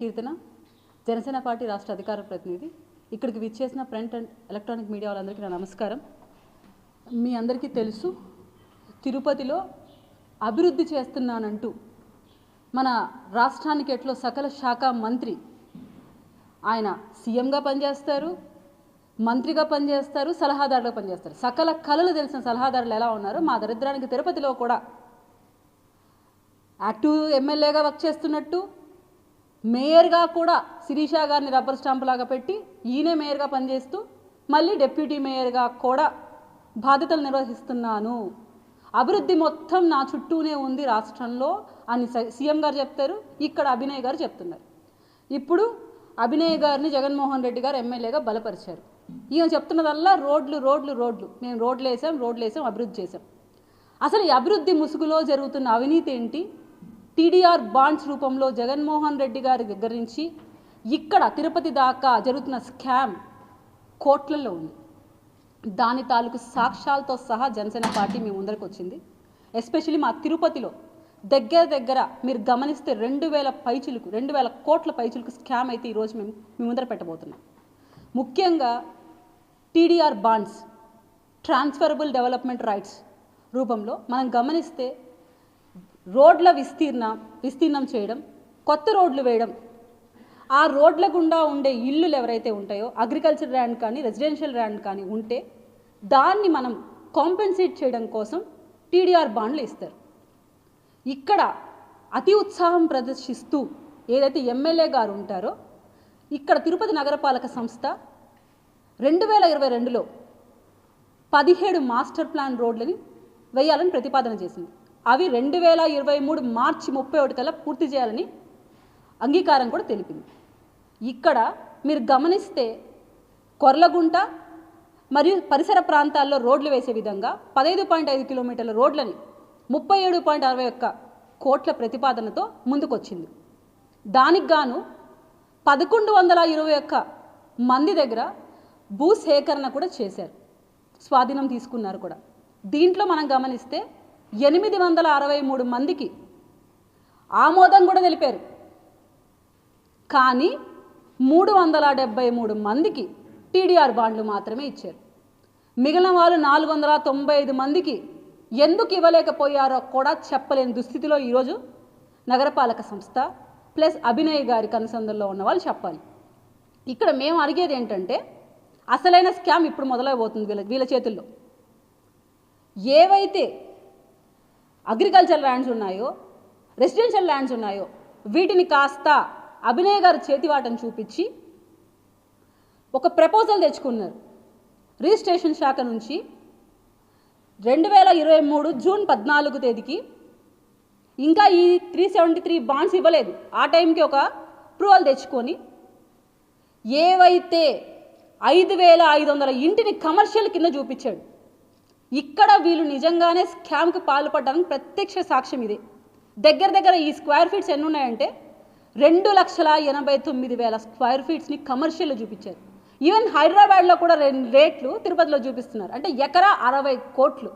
కీర్తన Janasena party రాష్ట్ర అధికార ప్రతినిధి. ఇక్కడికి విచ్చేసిన ప్రింట్ అండ్ ఎలక్ట్రానిక్ మీడియా వాళ్ళందరికీ నా నమస్కారం. మీ అందరికీ తెలుసు తిరుపతిలో అభివృద్ధి చేస్తున్నానంటూ మన రాష్ట్రానికి ఎట్లో సకల శాఖ మంత్రి ఆయన సీఎంగా పనిచేస్తారు మంత్రిగా పనిచేస్తారు సలహాదారుగా పనిచేస్తారు. సకల కళలు తెలిసిన సలహాదారులు ఎలా ఉన్నారో మా దరిద్రానికి తిరుపతిలో కూడా యాక్టివ్ ఎమ్మెల్యేగా వర్క్ చేస్తున్నట్టు మేయర్గా కూడా శిరీష గారిని రబ్బర్ స్టాంప్ లాగా పెట్టి ఈయనే మేయర్గా పనిచేస్తూ మళ్ళీ డిప్యూటీ మేయర్గా కూడా బాధ్యతలు నిర్వహిస్తున్నాను. అభివృద్ధి మొత్తం నా చుట్టూనే ఉంది రాష్ట్రంలో అని స- సీఎం గారు చెప్తారు ఇక్కడ అభినయ్ గారు చెప్తున్నారు. ఇప్పుడు అభినయ్ గారిని జగన్మోహన్ రెడ్డి గారు ఎమ్మెల్యేగా బలపరిచారు. ఈయన చెప్తున్నదల్లా రోడ్లు రోడ్లు రోడ్లు. మేము రోడ్లు వేసాం రోడ్లు వేసాం అభివృద్ధి చేసాం. అసలు ఈ అభివృద్ధి ముసుగులో జరుగుతున్న అవినీతి ఏంటి? టీడీఆర్ బాండ్స్ రూపంలో జగన్మోహన్ రెడ్డి గారి దగ్గర నుంచి ఇక్కడ తిరుపతి దాకా జరుగుతున్న స్కామ్ కోట్లలో ఉంది. దాని తాలూకు సాక్ష్యాలతో సహా జనసేన పార్టీ మీ ముందరకు వచ్చింది. ఎస్పెషల్లీ మా తిరుపతిలో దగ్గర దగ్గర మీరు గమనిస్తే రెండు వేల పైచులకు రెండు వేల కోట్ల పైచులకు స్కామ్ అయితే ఈరోజు మేము మీ ముందర పెట్టబోతున్నాం. ముఖ్యంగా TDR bonds transferable development rights రూపంలో మనం గమనిస్తే రోడ్ల విస్తీర్ణ విస్తీర్ణం చేయడం కొత్త రోడ్లు వేయడం. ఆ రోడ్ల గుండా ఉండే ఇల్లులు ఎవరైతే ఉంటాయో అగ్రికల్చర్ ల్యాండ్ కానీ రెసిడెన్షియల్ ల్యాండ్ కానీ ఉంటే దాన్ని మనం కాంపెన్సేట్ చేయడం కోసం టీడీఆర్ బాండ్లు ఇస్తారు. ఇక్కడ అతి ఉత్సాహం ప్రదర్శిస్తూ ఏదైతే ఎమ్మెల్యే గారు ఉంటారో ఇక్కడ తిరుపతి నగరపాలక సంస్థ రెండు వేల ఇరవై రెండులో పదిహేడు మాస్టర్ ప్లాన్ రోడ్లని వేయాలని ప్రతిపాదన చేసింది అవి రెండు వేల ఇరవై మూడు మార్చి ముప్పై ఒకటి కల్లా పూర్తి చేయాలని అంగీకారం కూడా తెలిపింది. ఇక్కడ మీరు గమనిస్తే కొర్లగుంట మరియు పరిసర ప్రాంతాల్లో రోడ్లు వేసే విధంగా పదహైదు పాయింట్ ఐదు కిలోమీటర్ల రోడ్లని ముప్పై ఏడు పాయింట్ అరవై ఒక్క కోట్ల ప్రతిపాదనతో ముందుకొచ్చింది. దానికి గాను పదకొండు వందల ఇరవై ఒక్క మంది దగ్గర భూ సేకరణ కూడా చేశారు. స్వాధీనం తీసుకున్నారు కూడా. దీంట్లో మనం గమనిస్తే ఎనిమిది వందల అరవై మూడు మందికి ఆమోదం కూడా తెలిపారు. కానీ మూడు వందల డెబ్బై మూడు మందికి టీడీఆర్ బాండ్లు మాత్రమే ఇచ్చారు. మిగిలిన వాళ్ళు నాలుగు వందల తొంభై ఐదు మందికి ఎందుకు ఇవ్వలేకపోయారో కూడా చెప్పలేని దుస్థితిలో ఈరోజు నగరపాలక సంస్థ ప్లస్ అభినయ్ గారి కనుసందుల్లో ఉన్న వాళ్ళు చెప్పాలి. ఇక్కడ మేము అడిగేది ఏంటంటే అసలైన స్కామ్ ఇప్పుడు మొదలైపోతుంది వీళ్ళ వీళ్ళ చేతుల్లో. ఏవైతే అగ్రికల్చర్ ల్యాండ్స్ ఉన్నాయో రెసిడెన్షియల్ ల్యాండ్స్ ఉన్నాయో వీటిని కాస్త అభినయ్ గారు చేతివాటను చూపించి ఒక ప్రపోజల్ తెచ్చుకున్నారు. రిజిస్ట్రేషన్ శాఖ నుంచి రెండు వేల ఇరవై మూడు జూన్ పద్నాలుగు తేదీకి. ఇంకా ఈ త్రీ సెవెంటీ త్రీ బాండ్స్ ఇవ్వలేదు. ఆ టైంకి ఒక అప్రూవల్ తెచ్చుకొని ఏవైతే ఐదు వేల ఐదు వందల ఇంటిని కమర్షియల్ కింద చూపించాడు. ఇక్కడ వీళ్ళు నిజంగానే స్కామ్కి పాల్పడడానికి ప్రత్యక్ష సాక్ష్యం ఇది. దగ్గర దగ్గర ఈ స్క్వేర్ ఫీట్స్ ఎన్ని ఉన్నాయంటే రెండు లక్షల ఎనభై తొమ్మిది వేల స్క్వేర్ ఫీట్స్ని కమర్షియల్లో చూపించారు. ఈవెన్ హైదరాబాద్లో కూడా రెండు రేట్లు తిరుపతిలో చూపిస్తున్నారు. అంటే ఎకరా అరవై కోట్లు.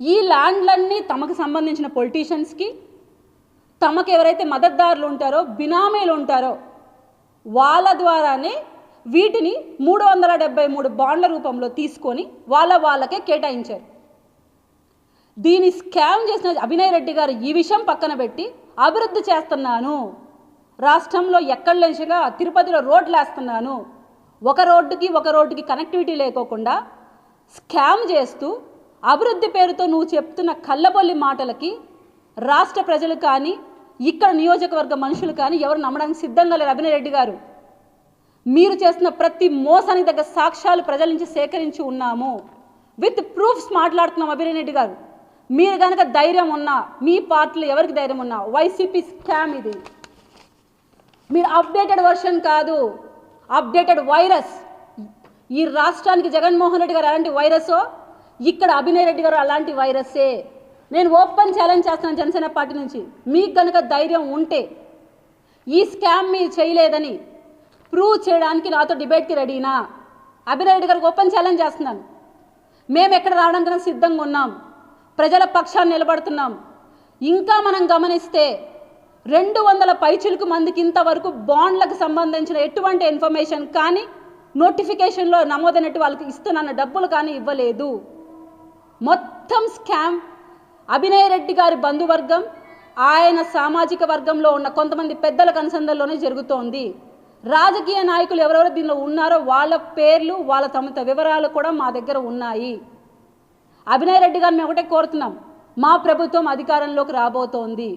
ఈ ల్యాండ్లన్నీ తమకు సంబంధించిన పొలిటీషియన్స్కి తమకు ఎవరైతే మద్దతుదారులు ఉంటారో బినామీలు ఉంటారో వాళ్ళ ద్వారానే వీటిని మూడు వందల డెబ్బై మూడు బాండ్ల రూపంలో తీసుకొని వాళ్ళ వాళ్ళకే కేటాయించారు. దీన్ని స్కామ్ చేసిన అభినయ్ రెడ్డి గారు ఈ విషయం పక్కన పెట్టి అభివృద్ధి చేస్తున్నాను. రాష్ట్రంలో ఎక్కడ లేచిగా తిరుపతిలో రోడ్లు వేస్తున్నాను. ఒక రోడ్డుకి ఒక రోడ్డుకి కనెక్టివిటీ లేకోకుండా స్కామ్ చేస్తూ అభివృద్ధి పేరుతో నువ్వు చెప్తున్న కళ్ళబొల్లి మాటలకి రాష్ట్ర ప్రజలు కానీ ఇక్కడ నియోజకవర్గ మనుషులు కానీ ఎవరు నమ్మడానికి సిద్ధంగా లేరు అభినయ్ రెడ్డి గారు. మీరు చేస్తున్న ప్రతి మోసానికి దగ్గర సాక్ష్యాలు ప్రజల నుంచి సేకరించి ఉన్నాము. విత్ ప్రూఫ్స్ మాట్లాడుతున్నాం అభినయ్ రెడ్డి గారు. మీరు కనుక ధైర్యం ఉన్నా మీ పార్టీలో ఎవరికి ధైర్యం ఉన్నా వైసీపీ స్కామ్ ఇది. మీరు అప్డేటెడ్ వర్షన్ కాదు అప్డేటెడ్ వైరస్ ఈ రాష్ట్రానికి జగన్మోహన్ రెడ్డి గారు అలాంటి వైరసో ఇక్కడ అభినయ్ రెడ్డి గారు అలాంటి వైరస్సే నేను ఓపెన్ ఛాలెంజ్ చేస్తున్నాను జనసేన పార్టీ నుంచి. మీకు కనుక ధైర్యం ఉంటే ఈ స్కామ్ మీరు చేయలేదని ప్రూవ్ చేయడానికి నాతో డిబేట్కి రెడీనా అభినయ్ రెడ్డి గారికి ఓపెన్ ఛాలెంజ్ చేస్తున్నాను. మేము ఎక్కడ రావడానికి సిద్ధంగా ఉన్నాం. ప్రజల పక్షాన్ని నిలబడుతున్నాం. ఇంకా మనం గమనిస్తే రెండు వందల పైచులకు మందికి ఇంతవరకు బాండ్లకు సంబంధించిన ఎటువంటి ఇన్ఫర్మేషన్ కానీ నోటిఫికేషన్లో నమోదైనట్టు వాళ్ళకి ఇస్తున్న డబ్బులు కానీ ఇవ్వలేదు. మొత్తం స్కామ్. అభినయ్ రెడ్డి గారి బంధువర్గం ఆయన సామాజిక వర్గంలో ఉన్న కొంతమంది పెద్దల కనుసంధంలోనే జరుగుతోంది. రాజకీయ నాయకులు ఎవరెవరు దీనిలో ఉన్నారో వాళ్ళ పేర్లు వాళ్ళ తమ వివరాలు కూడా మా దగ్గర ఉన్నాయి. అభినయ్ రెడ్డి గారిని మేము ఒకటే కోరుతున్నాం. మా ప్రభుత్వం అధికారంలోకి రాబోతోంది.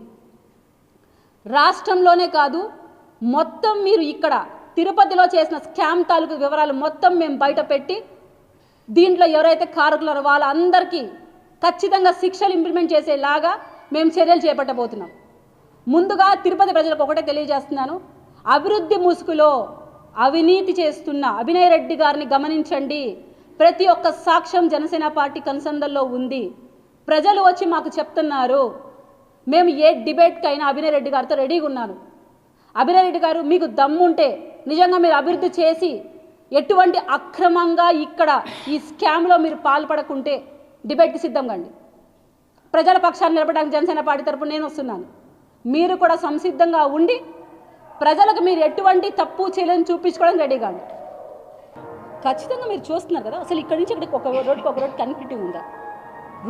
రాష్ట్రంలోనే కాదు మొత్తం మీరు ఇక్కడ తిరుపతిలో చేసిన స్కామ్ తాలూకు వివరాలు మొత్తం మేము బయట పెట్టి దీంట్లో ఎవరైతే కారకులరో వాళ్ళందరికీ ఖచ్చితంగా శిక్షలు ఇంప్లిమెంట్ చేసేలాగా మేము చర్యలు చేపట్టబోతున్నాం. ముందుగా తిరుపతి ప్రజలకు ఒకటే తెలియజేస్తున్నాను. అభివృద్ధి ముసుగులో అవినీతి చేస్తున్న అభినయ్ రెడ్డి గారిని గమనించండి. ప్రతి ఒక్క సాక్ష్యం జనసేన పార్టీ కన్సందల్లో ఉంది. ప్రజలు వచ్చి మాకు చెప్తున్నారు మేము ఏ డిబేట్కైనా అభినయ్ రెడ్డి గారితో రెడీగా ఉన్నాను. అభినయ్ రెడ్డి గారు మీకు దమ్ముంటే నిజంగా మీరు అభివృద్ధి చేసి ఎటువంటి అక్రమంగా ఇక్కడ ఈ స్కామ్లో మీరు పాల్పడకుంటే డిబేట్కి సిద్ధంగా అండి ప్రజల పక్షాన్ని నిలబడడానికి జనసేన పార్టీ తరపున నేను వస్తున్నాను. మీరు కూడా సంసిద్ధంగా ఉండి ప్రజలకు మీరు ఎటువంటి తప్పు చేయలేని చూపించుకోవడం రెడీగా అండి ఖచ్చితంగా మీరు చూస్తున్నారు కదా అసలు ఇక్కడి నుంచి ఇక్కడికి ఒక రోడ్కి ఒక రోడ్ కనెక్టివిటీ ఉందా?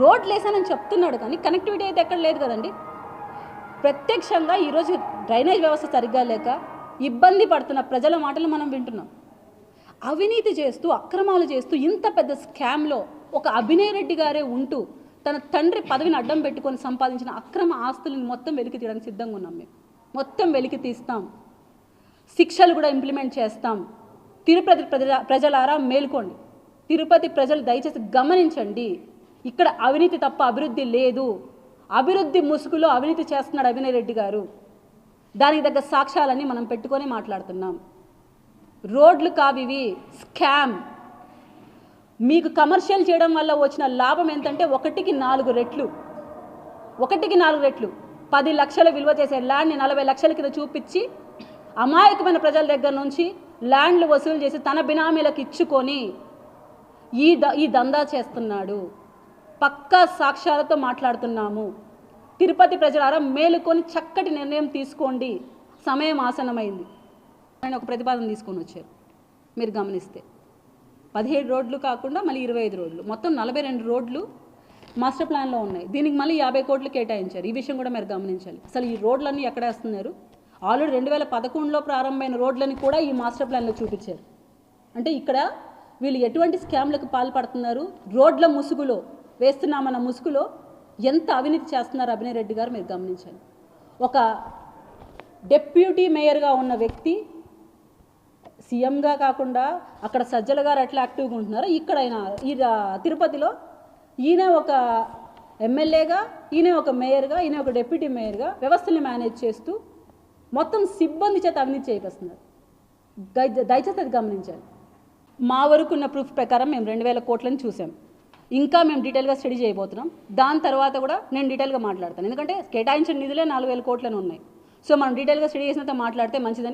రోడ్ లేసానని చెప్తున్నాడు కానీ కనెక్టివిటీ అయితే ఎక్కడ లేదు కదండి. ప్రత్యక్షంగా ఈరోజు డ్రైనేజ్ వ్యవస్థ సరిగ్గా లేక ఇబ్బంది పడుతున్న ప్రజల మాటలు మనం వింటున్నాం. అవినీతి చేస్తూ అక్రమాలు చేస్తూ ఇంత పెద్ద స్కామ్లో ఒక అభినయ్ రెడ్డి గారే ఉంటూ తన తండ్రి పదవిని అడ్డం పెట్టుకొని సంపాదించిన అక్రమ ఆస్తులను మొత్తం వెలికి తీయడానికి సిద్ధంగా ఉన్నాం మేము. మొత్తం వెలికి తీస్తాం. శిక్షలు కూడా ఇంప్లిమెంట్ చేస్తాం. తిరుపతి ప్రజల ప్రజలారా మేల్కోండి. తిరుపతి ప్రజలు దయచేసి గమనించండి. ఇక్కడ అవినీతి తప్ప అభివృద్ధి లేదు. అభివృద్ధి ముసుగులో అవినీతి చేస్తున్నాడు అభినయ్ రెడ్డి గారు. దానికి తగ్గ సాక్ష్యాలన్నీ మనం పెట్టుకొని మాట్లాడుతున్నాం. రోడ్లు కావివి స్కామ్. మీకు కమర్షియల్ చేయడం వల్ల వచ్చిన లాభం ఎంతంటే ఒకటికి నాలుగు రెట్లు. ఒకటికి నాలుగు రెట్లు. పది లక్షల విలువ చేసే ల్యాండ్ని నలభై లక్షల కింద చూపించి అమాయకమైన ప్రజల దగ్గర నుంచి ల్యాండ్లు వసూలు చేసి తన బినామీలకు ఇచ్చుకొని ఈ ద ఈ దందా చేస్తున్నాడు. పక్కా సాక్ష్యాలతో మాట్లాడుతున్నాము. తిరుపతి ప్రజలారా మేలుకొని చక్కటి నిర్ణయం తీసుకోండి. సమయం ఆసనమైంది ఆయన ఒక ప్రతిపాదన తీసుకొని వచ్చారు. మీరు గమనిస్తే పదిహేడు రోడ్లు కాకుండా మళ్ళీ ఇరవై ఐదు రోడ్లు. మొత్తం నలభై రెండు రోడ్లు మాస్టర్ ప్లాన్లో ఉన్నాయి. దీనికి మళ్ళీ యాభై కోట్లు కేటాయించారు. ఈ విషయం కూడా మీరు గమనించాలి. అసలు ఈ రోడ్లన్నీ ఎక్కడ వేస్తున్నారు? ఆల్రెడీ రెండు వేల పదకొండులో ప్రారంభమైన రోడ్లని కూడా ఈ మాస్టర్ ప్లాన్లో చూపించారు. అంటే ఇక్కడ వీళ్ళు ఎటువంటి స్కామ్లకు పాల్పడుతున్నారు? రోడ్ల ముసుగులో వేస్తున్నామన్న ముసుగులో ఎంత అవినీతి చేస్తున్నారు అభినయ్ రెడ్డి గారు మీరు గమనించాలి ఒక డెప్యూటీ మేయర్గా ఉన్న వ్యక్తి సీఎంగా కాకుండా అక్కడ సజ్జల గారు ఎట్లా యాక్టివ్గా ఉంటున్నారో ఇక్కడ ఆయన ఈ తిరుపతిలో ఈయన ఒక ఎమ్మెల్యేగా ఈయన ఒక మేయర్గా ఈయన ఒక డెప్యూటీ మేయర్గా వ్యవస్థని మేనేజ్ చేస్తూ మొత్తం సిబ్బంది చేత అవినీతి చేపిస్తున్నారు దయచేసి అది గమనించాలి మా వరకు ఉన్న ప్రూఫ్ ప్రకారం మేము రెండు వేల కోట్లని చూసాం. ఇంకా మేము డీటెయిల్గా స్టడీ చేయబోతున్నాం. దాని తర్వాత కూడా నేను డీటెయిల్గా మాట్లాడతాను. ఎందుకంటే కేటాయించిన నిధులే నాలుగు వేల కోట్లని ఉన్నాయి. సో మనం డీటెయిల్గా స్టడీ చేసినంత మాట్లాడితే మంచిదని